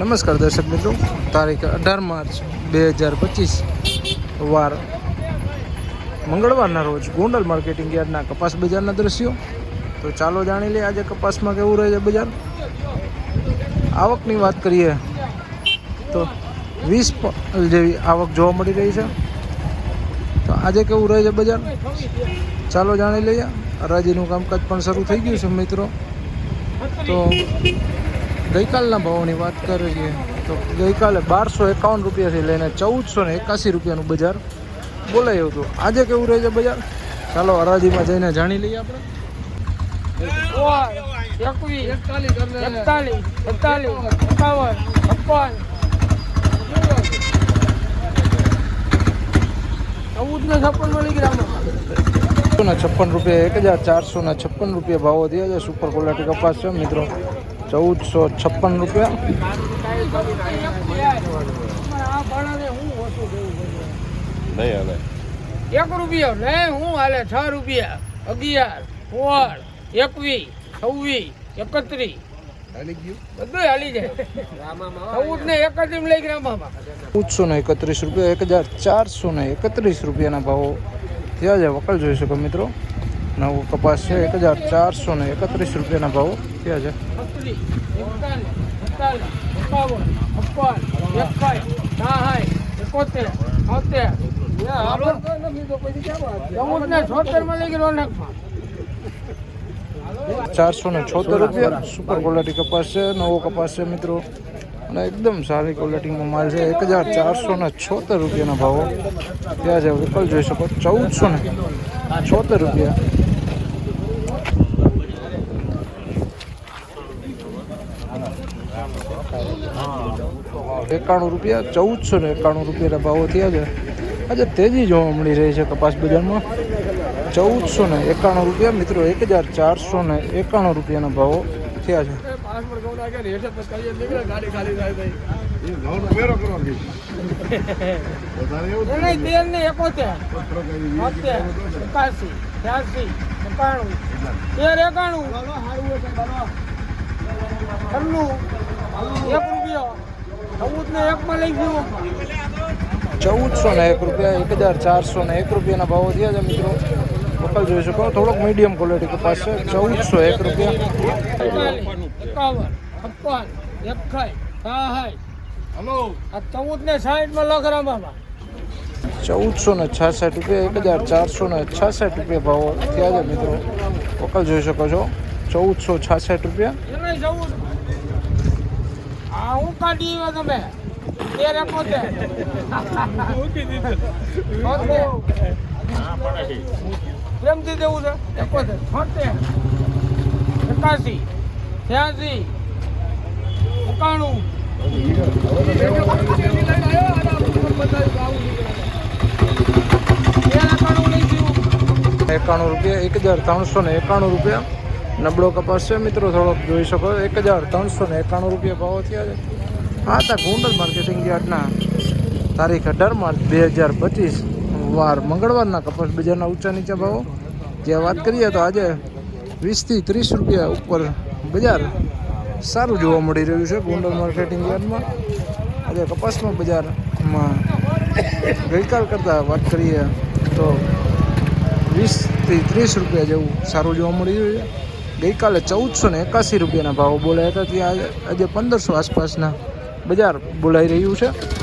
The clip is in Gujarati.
નમસ્કાર દર્શક મિત્રો, તારીખ અઢાર માર્ચ બે હજાર પચીસ, વાર મંગળવારના રોજ ગોંડલ માર્કેટિંગ યાર્ડના કપાસ બજારના દ્રશ્યો. તો ચાલો જાણી લઈએ આજે કપાસમાં કેવું રહે છે બજાર. આવકની વાત કરીએ તો વીસ જેવી આવક જોવા મળી રહી છે. તો આજે કેવું રહે છે બજાર? ચાલો જાણી લઈએ. હરાજીનું કામકાજ પણ શરૂ થઈ ગયું છે મિત્રો. તો ગઈકાલના ભાવોની વાત કરીએ તો ગઈકાલે બારસો એકાવન રૂપિયાથી લઈને ચૌદસો ને એકાસી રૂપિયાનું બજાર બોલાયું હતું. આજે કેવું રહે છે બજાર? ચાલો હરાજીમાં જઈને જાણી લઈએ આપણે. ચૌદ ને છપ્પન મળી ને છપ્પન રૂપિયા એક હજાર ચારસો ને છપ્પન રૂપિયા ભાવો થયા છે. સુપર ક્વોલિટી કપાસ છે મિત્રો. ચૌદસો છપ્પન રૂપિયા? નહીં હાલે. એક રૂપિયો ને હું હાલે છ રૂપિયા. અગિયાર સોળ એકવીસ છવ્વીસ એકત્રીસ. બધું હાલી જાય. ચૌદ ને એકત્રીસ લઈ ગ્રામમાં ચૌદસો ને એકત્રીસ રૂપિયા એક હજાર ચારસો ને એકત્રીસ રૂપિયાના ભાવો. થયા છે વકલ જોઈ શકો મિત્રો. નવું કપાસ છે એક હજાર ચારસો ને એકત્રીસ રૂપિયાના ભાવો થયા છે છત્રીસ એકતાલીસ એકતાલીસ એકાવન છપ્પન એકાઈ સાઠ એકોતેર છોતેર ચૌદ ને છોતેરમાં લઈ ગયો રોનકમાં ચારસો ને છોતેર રૂપિયા સુપર ક્વોલિટી કપાસ છે નવો કપાસ છે મિત્રો અને એકદમ સારી ક્વોલિટીમાં માલ છે એક હજાર ચારસો ને છોતેર રૂપિયાના ભાવો ત્યાં છે વિકલ્પ જોઈ શકો ચૌદસો ને છોતેર રૂપિયા એકાણું રૂપિયા, ચૌદસો ને એકાણું રૂપિયાના ભાવો થયા છે. આજે તેજી જોવા મળી રહી છે કપાસ બજારમાં. ચૌદસો ને એકાણું રૂપિયા, મિત્રો એક હજાર ચારસો ને એકાણું રૂપિયાના ભાવો થયા છે. એક રૂપિયો. ચૌદસો ને એક રૂપિયા, એક હજાર ચારસો ને એક રૂપિયાના ભાવો થયા છે મિત્રો. વકલ જોઈ શકો થોડોક મીડિયમ ક્વોલિટી કપાસ છે. ચૌદસો એક રૂપિયા. ચૌદ ને સાઠમાં લખ ચૌદસો ને છાસઠ રૂપિયા, એક હજાર ચારસો ને છાસઠ રૂપિયા ભાવો થયા છે મિત્રો. વકલ જોઈ શકો છો. ચૌદસો છાસઠ રૂપિયા. આ હું કાઢી આવ્યા તમે. તેર એકોતેર પ્રેમથી દેવું છે? એકોતેર છોતેર એકાસી ત્યાસી એકાણું. એકાણું રૂપિયા, એક હજાર ત્રણસો ને એકાણું રૂપિયા. નબળો કપાસ છે મિત્રો, થોડોક જોઈ શકો. એક હજાર ત્રણસો ને એકાણું રૂપિયા ભાવ થયા છે. આ તા ગોંડલ માર્કેટિંગ યાર્ડના તારીખ અઢાર માર્ચ બે હજાર પચીસ વાર મંગળવારના કપાસ બજારના ઊંચા નીચા ભાવો. જે વાત કરીએ તો આજે વીસથી ત્રીસ રૂપિયા ઉપર બજાર સારું જોવા મળી રહ્યું છે ગોંડલ માર્કેટિંગ યાર્ડમાં. આજે કપાસમાં બજારમાં ગઈકાલ કરતાં વાત કરીએ તો વીસથી ત્રીસ રૂપિયા જેવું સારું જોવા મળી રહ્યું છે. ગઈકાલે ચૌદસો ને એકાસી રૂપિયાના ભાવો બોલાયા હતા. ત્યાં આજે- પંદરસો આસપાસના બજાર બોલાઈ રહ્યું છે.